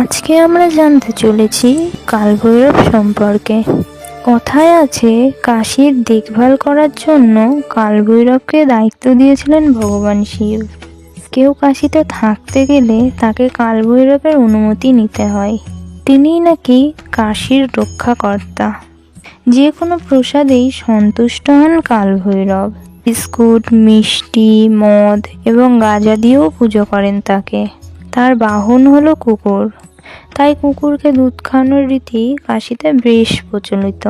আজকে আমরা জানতে চলেছি কালভৈরব সম্পর্কে। কথায় আছে কাশীর দেখভাল করার জন্য কালভৈরবকে দায়িত্ব দিয়েছিলেন ভগবান শিব? কেউ কাশিতে থাকতে গেলে তাকে কালভৈরবের অনুমতি নিতে হয়। তিনিই নাকি কাশীর রক্ষাকর্তা। যে কোনো প্রসাদেই সন্তুষ্ট হন কালভৈরব। বিস্কুট, মিষ্টি, মদ এবং গাঁজা দিয়েও পুজো করেন তাকে। তার বাহন হলো কুকুর। তাই কুকুরকে দুধ খাওয়ানোর রীতি কাশিতে বেশ প্রচলিত।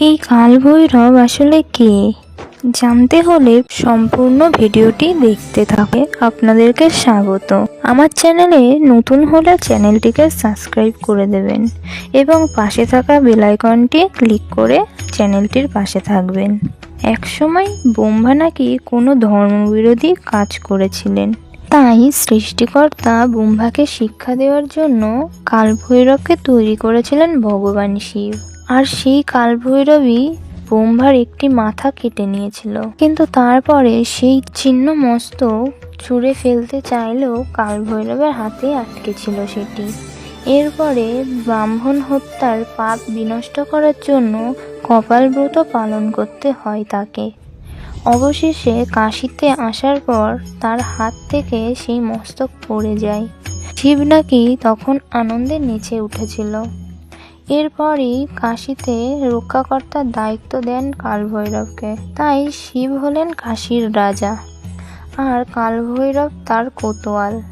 এই কালভৈরব আসলে কে? জানতে হলে সম্পূর্ণ ভিডিওটি দেখতে থাকে আপনাদেরকে স্বাগত। আমার চ্যানেলে নতুন হলে চ্যানেলটিকে সাবস্ক্রাইব করে দেবেন এবং পাশে থাকা বেলাইকনটি ক্লিক করে চ্যানেলটির পাশে থাকবেন। একসময় বোম্বা নাকি কোনো ধর্মবিরোধী কাজ করেছিলেন? তাই সৃষ্টিকর্তা ব্রহ্মাকে শিক্ষা দেওয়ার জন্য কালভৈরবকে তৈরি করেছিলেন ভগবান শিব। আর সেই কালভৈরবই ব্রহ্মার একটি মাথা কেটে নিয়েছিল। কিন্তু তারপরে সেই ছিন্ন মস্তক ছুঁড়ে ফেলতে চাইলেও কালভৈরবের হাতে আটকে ছিল সেটি। এরপরে ব্রাহ্মণ হত্যার পাপ বিনষ্ট করার জন্য কপালব্রত পালন করতে হয় তাকে। অবশেষে কাশিতে আসার পর তার হাত থেকে সেই মস্তক পড়ে যায়। শিব নাকি তখন আনন্দে নেচে উঠেছিল। এরপরই কাশিতে রক্ষাকর্তার দায়িত্ব দেন কালভৈরবকে। তাই শিব হলেন কাশীর রাজা আর কালভৈরব তার কোতোয়াল।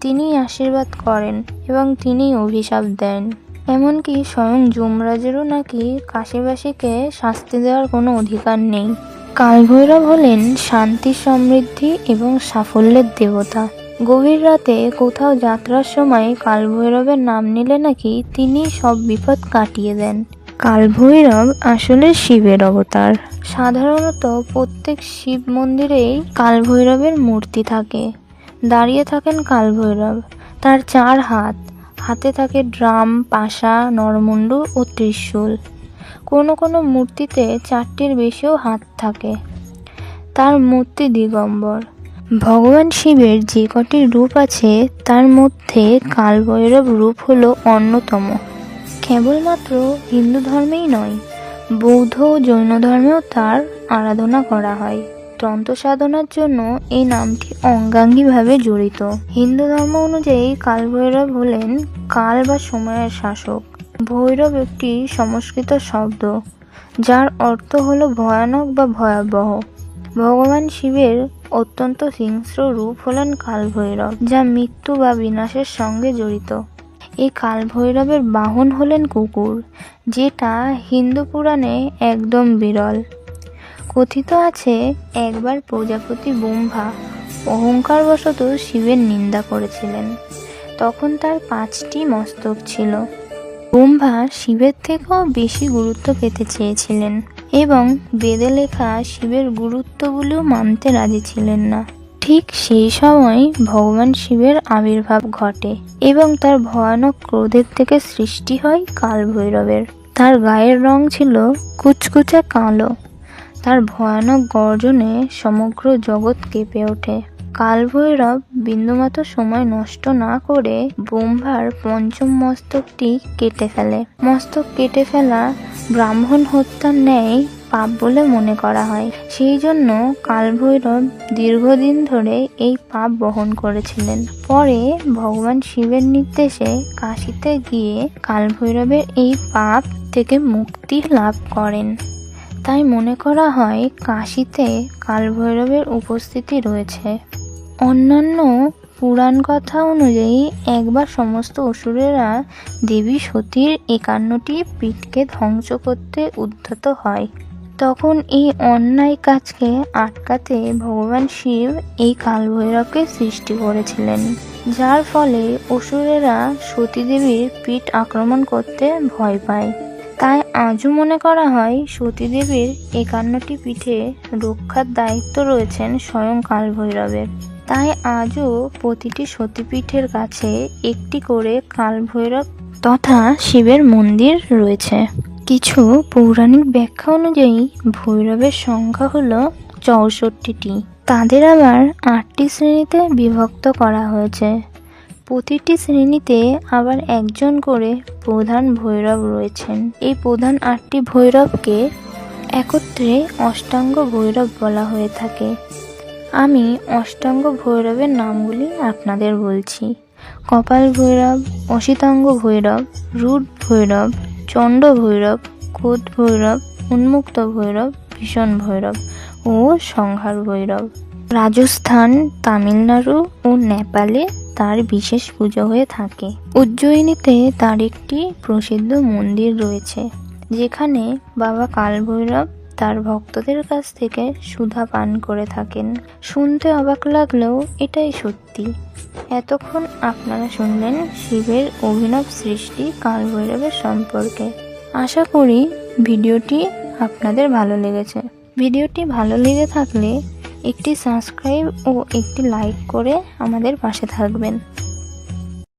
তিনি আশীর্বাদ করেন এবং তিনি অভিশাপ দেন। এমনকি স্বয়ং যমরাজেরও নাকি কাশিবাসীকে শাস্তি দেওয়ার কোনো অধিকার নেই। কালভৈরব হলেন শান্তি, সমৃদ্ধি এবং সাফল্যের দেবতা। গভীর রাতে কোথাও যাত্রার সময় কালভৈরবের নাম নিলে নাকি তিনি সব বিপদ কাটিয়ে দেন। কালভৈরব আসলে শিবের অবতার। সাধারণত প্রত্যেক শিব মন্দিরেই কালভৈরবের মূর্তি থাকে। দাঁড়িয়ে থাকেন কালভৈরব। তার চার হাত। হাতে থাকে ড্রাম, পাশা, নরমুণ্ডু ও ত্রিশূল। কোনো কোনো মূর্তিতে চারটির বেশিও হাত থাকে। তার মূর্তি দিগম্বর। ভগবান শিবের যে কটি রূপ আছে, তার মধ্যে কালভৈরব রূপ হলো অন্যতম। কেবলমাত্র হিন্দু ধর্মেই নয়, বৌদ্ধ ও জৈন ধর্মেও তার আরাধনা করা হয়। তন্ত্র সাধনার জন্য এই নামটি অঙ্গাঙ্গিভাবে জড়িত। হিন্দু ধর্ম অনুযায়ী কালভৈরব হলেন কাল বা সময়ের শাসক। ভৈরব একটি সংস্কৃত শব্দ, যার অর্থ হলো ভয়ানক বা ভয়াবহ। ভগবান শিবের অত্যন্ত হিংস্র রূপ হলেন কালভৈরব, যা মৃত্যু বা বিনাশের সঙ্গে জড়িত। এই কালভৈরবের বাহন হলেন কুকুর, যেটা হিন্দু পুরাণে একদম বিরল। কথিত আছে, একবার প্রজাপতি ব্রহ্মা অহংকারবশত শিবের নিন্দা করেছিলেন। তখন তার পাঁচটি মস্তক ছিল। ব্রহ্মা শিবের থেকেও বেশি গুরুত্ব পেতে চেয়েছিলেন এবং বেদে লেখা শিবের গুরুত্বগুলিও মানতে রাজি ছিলেন না। ঠিক সেই সময় ভগবান শিবের আবির্ভাব ঘটে এবং তার ভয়ানক ক্রোধের থেকে সৃষ্টি হয় কালভৈরবের। তার গায়ের রং ছিল কুচকুচে কালো। তার ভয়ানক গর্জনে সমগ্র জগৎ কেঁপে ওঠে। কালভৈরব বিন্দুমাত্র সময় নষ্ট না করে ব্রহ্মার পঞ্চম মস্তকটি কেটে ফেলে। মস্তক কেটে ফেলা ব্রাহ্মণ হত্যার ন্যায় পাপ বলে মনে করা হয়। সেই জন্য কালভৈরব দীর্ঘদিন ধরে এই পাপ বহন করেছিলেন। পরে ভগবান শিবের নির্দেশে কাশিতে গিয়ে কালভৈরবের এই পাপ থেকে মুক্তি লাভ করেন। তাই মনে করা হয় কাশিতে কালভৈরবের উপস্থিতি রয়েছে। অন্যান্য পুরাণ কথা অনুযায়ী একবার সমস্ত অসুরেরা দেবী সতীর একান্নটি পীঠকে ধ্বংস করতে উদ্ধত হয়। তখন এই অন্যায় কাজকে আটকাতে ভগবান শিব এই কালভৈরবকে সৃষ্টি করেছিলেন। যার ফলে অসুরেরা সতীদেবীর পীঠ আক্রমণ করতে ভয় পায়। তাই আজও মনে করা হয় সতীদেবীর একান্নটি পিঠে রক্ষার দায়িত্ব রয়েছেন স্বয়ং কালভৈরবের। তাই আজও প্রতিটি সতীপীঠের কাছে একটি করে কালভৈরব তথা শিবের মন্দির রয়েছে। কিছু পৌরাণিক ব্যাখ্যা অনুযায়ী ভৈরবের সংখ্যা হল চৌষট্টিটি। তাদের আবার আটটি শ্রেণীতে বিভক্ত করা হয়েছে। প্রতিটি শ্রেণীতে আবার একজন করে প্রধান ভৈরব রয়েছেন। এই প্রধান আটটি ভৈরবকে একত্রে অষ্টাঙ্গ ভৈরব বলা হয়ে থাকে। আমি অষ্টাঙ্গ ভৈরবের নামগুলি আপনাদের বলছি। কপাল ভৈরব অসিতাঙ্গ ভৈরব, রুট ভৈরব, চণ্ড ভৈরব কোদ ভৈরব, উন্মুক্ত ভৈরব, ভীষণ ভৈরব ও সংহার ভৈরব। রাজস্থান, তামিলনাড়ু ও নেপালে তার বিশেষ পুজো হয়ে থাকে। উজ্জয়িনীতে তার একটি প্রসিদ্ধ মন্দির রয়েছে, যেখানে বাবা কালভৈরব তার ভক্তদের কাছ থেকে সুধা পান করে থাকেন। শুনতে অবাক লাগলেও এটাই সত্যি। এতক্ষণ আপনারা শুনলেন শিবের অভিনব সৃষ্টি কালভৈরবের সম্পর্কে। আশা করি ভিডিওটি আপনাদের ভালো লেগেছে। ভিডিওটি ভালো লেগে থাকলে একটি সাবস্ক্রাইব ও একটি লাইক করে আমাদের পাশে থাকবেন।